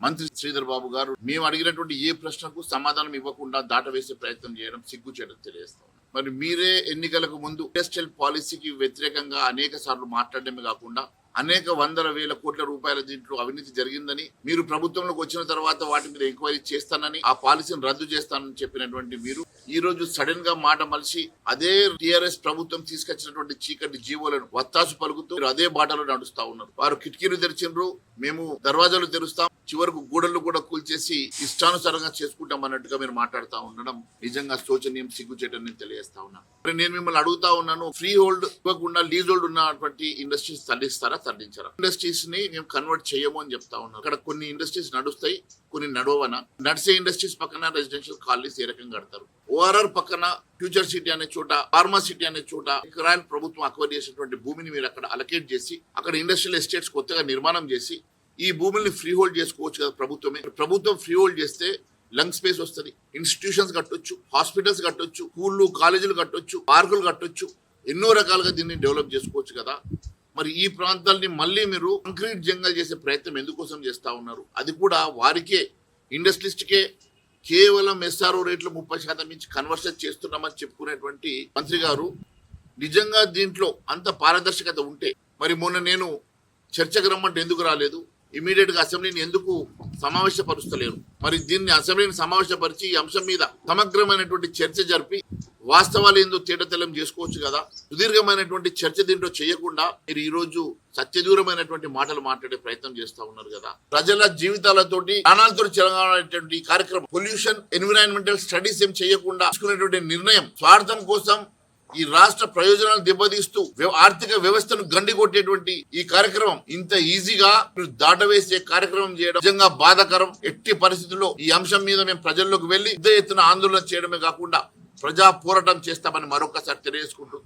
మంత్రి శ్రీధర్ బాబు గారు మేము అడిగినటువంటి ఏ ప్రశ్నకు సమాధానం ఇవ్వకుండా దాటవేసే ప్రయత్నం చేయడం సిగ్గు చేయడం తెలియజేస్తాం మరి మీరే ఎన్నికలకు ముందు ఇండస్ట్రియల్ పాలసీకి వ్యతిరేకంగా అనేక సార్లు మాట్లాడడమే కాకుండా అనేక వందల వేల కోట్ల రూపాయల దీంట్లో అవినీతి జరిగిందని మీరు ప్రభుత్వంలోకి వచ్చిన తర్వాత వాటి మీద ఎంక్వైరీ చేస్తానని ఆ పాలసీని రద్దు చేస్తానని చెప్పినటువంటి మీరు ఈ రోజు సడన్గా మాట మలిసి అదే టిఆర్ఎస్ ప్రభుత్వం తీసుకొచ్చినటువంటి చీకటి జీవోలను వత్తాసు పలుకుతూ అదే బాటలో నడుస్తా ఉన్నారు. వారు కిటికీలు తెరిచిండ్రు మేము దర్వాజాలు తెరుస్తాం చివరకు గూడలు కూడా కూల్చేసి ఇష్టానుసారంగా చేసుకుంటాం అన్నట్టుగా మీరు మాట్లాడుతా ఉండడం నిజంగా శోచనీయం సిగ్గుచేటని నేను తెలియజేస్తా ఉన్నాను నేను మిమ్మల్ని అడుగుతా ఉన్నాను ఫ్రీ హోల్డ్ ఇవ్వకుండా లీజ్ హోల్డ్ ఉన్నటువంటి ఇండస్ట్రీస్ తరలిస్తారా తరలించారు ఇండస్ట్రీస్ని మేము కన్వర్ట్ చేయము అని చెప్తా ఉన్నాను అక్కడ కొన్ని ఇండస్ట్రీస్ నడుస్తాయి కొన్ని నడవన. నడిసే ఇండస్ట్రీస్ పక్కన రెసిడెన్షియల్ కాలనీస్ ఏ రకంగా కడతారు. ఓఆర్ఆర్ పక్కన ఫ్యూచర్ సిటీ అనే చోట ఫార్మా సిటీ అనే చోట ఇజ్రాయల్ ప్రభుత్వం అక్వైర్ చేసినటువంటి భూమిని మీరు అక్కడ అలకేట్ చేసి అక్కడ ఇండస్ట్రియల్ ఎస్టేట్స్ కొత్తగా నిర్మాణం చేసి ఈ భూముల్ని ఫ్రీ హోల్డ్ చేసుకోవచ్చు కదా ప్రభుత్వమే. ప్రభుత్వం ఫ్రీ హోల్డ్ చేస్తే లంగ్ స్పేస్ వస్తుంది. ఇన్స్టిట్యూషన్స్ కట్టొచ్చు హాస్పిటల్స్ కట్టొచ్చు స్కూళ్ళు కాలేజీలు కట్టొచ్చు పార్కులు కట్టొచ్చు. ఎన్నో రకాలుగా దీన్ని డెవలప్ చేసుకోవచ్చు కదా. మరి ఈ ప్రాంతాల్ని మళ్ళీ మీరు కంక్రీట్ జంగల్ చేసే ప్రయత్నం ఎందుకోసం చేస్తా ఉన్నారు? అది కూడా వారికే ఇండస్ట్రీస్ట్కే కేవలం ఎస్ఆర్ఓ రేట్లు ముప్పై శాతం నుంచి కన్వర్షన్ చేస్తున్నామని చెప్పుకునేటువంటి మంత్రి గారు నిజంగా దీంట్లో అంత పారదర్శకత ఉంటే మరి మొన్న నేను చర్చకు రమ్మంటే ఎందుకు రాలేదు? ఇమీడియట్గా అసెంబ్లీని ఎందుకు సమావేశపరుస్తలేరు? మరి దీన్ని అసెంబ్లీని సమావేశపరిచి ఈ అంశం మీద సమగ్రమైనటువంటి చర్చ జరిపి వాస్తవాలు ఏందో తేటతెల్లం చేసుకోవచ్చు కదా. సుదీర్ఘమైనటువంటి చర్చ దీంట్లో చేయకుండా మీరు ఈరోజు సత్యదూరమైనటువంటి మాటలు మాట్లాడే ప్రయత్నం చేస్తా ఉన్నారు కదా. ప్రజల జీవితాలతోటి ప్రాణాలతో చెలగానేటువంటి కార్యక్రమం పొల్యూషన్ ఎన్విరాన్మెంటల్ స్టడీస్ ఏం చేయకుండా తీసుకునేటువంటి నిర్ణయం స్వార్థం కోసం ఈ రాష్ట్ర ప్రయోజనాలు దెబ్బతీస్తూ ఆర్థిక వ్యవస్థను గండి కొట్టేటువంటి ఈ కార్యక్రమం ఇంత ఈజీగా దాటవేసే కార్యక్రమం చేయడం నిజంగా బాధాకరం. ఎట్టి పరిస్థితుల్లో ఈ అంశం మీద మేము ప్రజల్లోకి వెళ్ళి పెద్ద ఎత్తున ఆందోళన చేయడమే కాకుండా ప్రజా పోరాటం చేస్తామని మరొకసారి తెలియజేసుకుంటూ